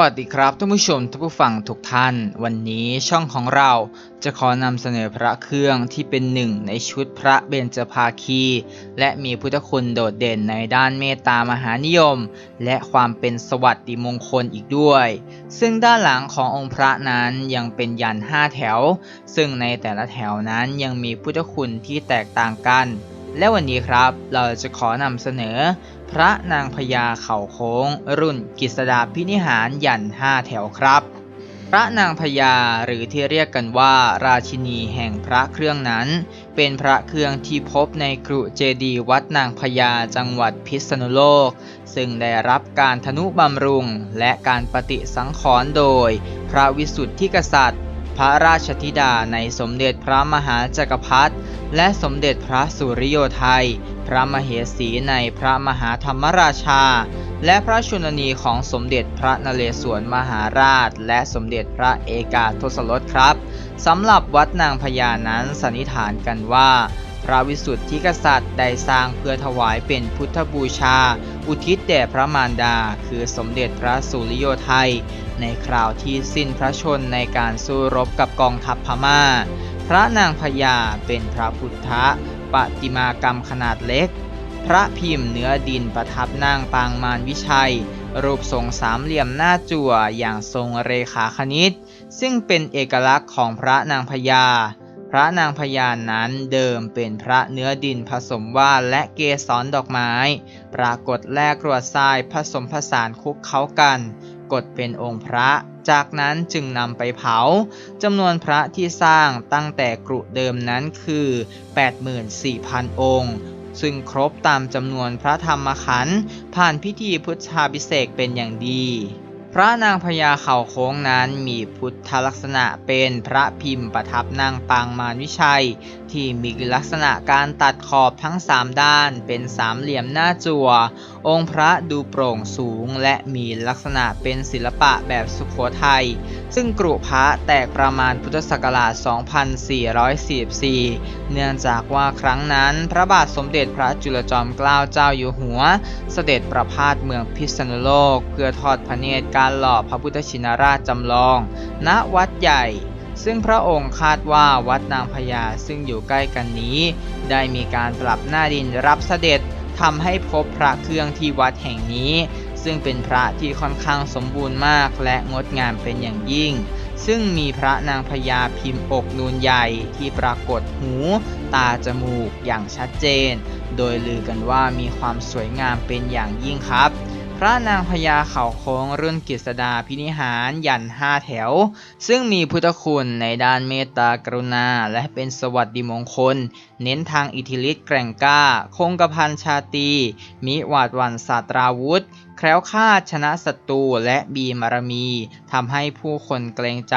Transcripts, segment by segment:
วัสดีครับท่านผู้ชมท่านผู้ฟังทุกท่าน วันนี้ช่องของเราจะขอนำเสนอพระเครื่องที่เป็นหนึ่งในชุดพระเบญจภาคี และมีพุทธคุณโดดเด่นในด้านเมตตามหานิยม และความเป็นสวัสดิมงคลอีกด้วย ซึ่งด้านหลังขององค์พระนั้นยังเป็นยันห้าแถว ซึ่งในแต่ละแถวนั้นยังมีพุทธคุณที่แตกต่างกัน และวันนี้ครับเราจะขอนำเสนอ พระนางพญาเข่าโค้ง รุ่นกิษดาพินิหารยันห้าแถวครับ พระนางพญาหรือที่เรียกกันว่า ราชินีแห่งพระเครื่องนั้น เป็นพระเครื่องที่พบในกรุเจดีวัดนางพญาจังหวัดพิษณุโลก ซึ่งได้รับการทนุบำรุงและการปฏิสังขรณ์โดย พระวิสุทธิกษัตริย์ พระราชธิดาในสมเด็จพระมหาจักรพรรดิและสมเด็จพระสุริโยไทย พระมเหสีในพระมหาธรรมราชา และพระชนนีของสมเด็จพระนเรศวรมหาราช และสมเด็จพระเอกาทศรสครับสำหรับวัดนางพญานั้นสันนิษฐานกันว่า พระวิสุทธิกษัตริย์ได้สร้างเพื่อถวายเป็นพุทธบูชา อุทิศแด่พระมารดา คือสมเด็จพระสุริโยไทย ในคราวที่สิ้นพระชนในการสู้รบกับกองทัพพม่า พระนางพญาเป็นพระพุทธปฏิมากรรมขนาดเล็ก พระพิมพ์เนื้อดินประทับนั่งปางมารวิชัย รูปทรงสามเหลี่ยมหน้าจั่วอย่างทรงเรขาคณิต ซึ่งเป็นเอกลักษณ์ของพระนางพญา พระนางพญานั้นเดิมเป็นพระเนื้อดินผสมว่านและเกสรดอกไม้ ปรากฏแลกกรวดทรายผสมผสานคุกเข้ากัน กดเป็นองค์พระ จากนั้นจึงนำไปเผาจำนวนพระที่สร้างตั้งแต่กรุเดิมนั้นคือ 84,000 องค์ซึ่งครบตามจำนวนพระธรรมขันธ์ผ่านพิธีพุทธาพิเศษกเป็นอย่างดี พระนางพญาเข่าโค้งนั้นมีพุทธลักษณะเป็นพระพิมพ์ประทับนั่งปางมารวิชัย ที่มีลักษณะการตัดขอบทั้งสามด้านเป็นสามเหลี่ยมหน้าจั่ว องค์พระดูโปร่งสูงและมีลักษณะเป็นศิลปะแบบสุโขทัย ซึ่งกรุพระแตกประมาณพุทธศักราช 2444 เนื่องจากว่าครั้งนั้นพระบาทสมเด็จพระจุลจอมเกล้าเจ้าอยู่หัว เสด็จประพาสเมืองพิษณุโลก เพื่อทอดพระเนตรการหล่อพระพุทธชินราชจำลอง ณวัดใหญ่ซึ่งพระองค์คาดว่าวัดนางพญาซึ่งอยู่ใกล้กันนี้ ได้มีการปรับหน้าดินรับเสด็จทำให้พบพระเครื่องที่วัดแห่งนี้ ซึ่งเป็นพระที่ค่อนข้างสมบูรณ์มากและงดงามเป็นอย่างยิ่ง ซึ่งมีพระนางพญาพิมพ์อกนูนใหญ่ที่ปรากฏหู ตาจมูกอย่างชัดเจน โดยลือกันว่ามีความสวยงามเป็นอย่างยิ่งครับพระนางพญาเขาโค้งรุ่นกฤษดาพินิหารยันห้าแถว ซึ่งมีพุทธคุณในด้านเมตตากรุณา และเป็นสวัสดิมงคล เน้นทางอิทธิฤทธิ์แกร่งกล้า คงกระพันชาตีมิหวาดวันศาสตราวุธ คล้วคลาดชนะศัตรูและบีมารมีทำให้ผู้คนเกรงใจ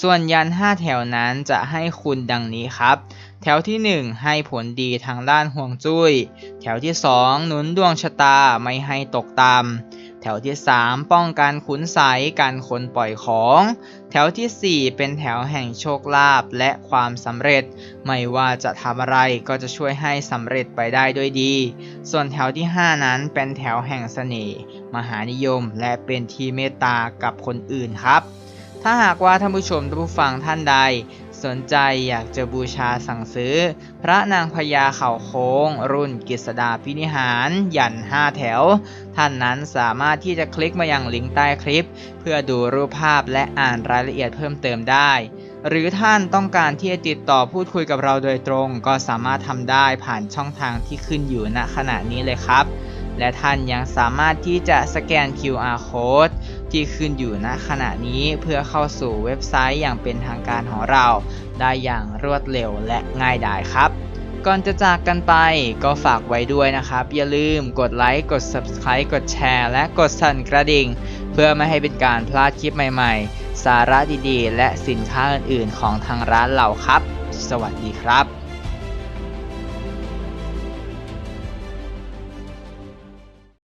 ส่วนยันห้าแถวนั้นจะให้คุณดังนี้ครับ แถวที่ 1 ให้ผลดีทางด้านห่วงจุ้ย แถวที่ 2 หนุนดวงชะตาไม่ให้ตกต่ำ วที่ 3 ป้องกันขุนใสการคนปล่อยของ แถวทีสี่ 4 เป็นแถวแห่งโชคลาภและความสำเร็จ ไม่ว่าจะทำอะไรก็จะช่วยให้สำเร็จไปได้ด้วยดี ส่วนแถวที่ 5 นั้นเป็นแถวแห่งเสน่ห์มหานิยม และเป็นที่เมตตากับคนอื่นครับ ถ้าหากว่าท่านผู้ชมท่านผู้ฟังท่านใด สนใจอยากจะบูชาสั่งซื้อ พระนางพญาเข่าโค้ง รุ่นกฤษดาพินิหารยันห้าแถว ท่านนั้นสามารถที่จะคลิกมายังลิงก์ใต้คลิป เพื่อดูรูปภาพและอ่านรายละเอียดเพิ่มเติมได้ หรือท่านต้องการที่จะติดต่อพูดคุยกับเราโดยตรง ก็สามารถทำได้ผ่านช่องทางที่ขึ้นอยู่ณขณะนี้เลยครับ และท่านยังสามารถที่จะสแกน QR code ที่ขึ้นอยู่ณขณะนี้เพื่อเข้าสู่เว็บไซต์อย่างเป็นทางการของเรา ได้อย่างรวดเร็วและง่ายดายครับ ก่อนจะจากกันไปก็ฝากไว้ด้วยนะครับ อย่าลืมกดไลค์กด Subscribe กดแชร์ และกดสั่นกระดิ่ง เพื่อไม่ให้เป็นการพลาดคลิปใหม่ๆ สาระดีๆ และสินค้าอื่นๆ ของทางร้านเราครับ สวัสดีครับ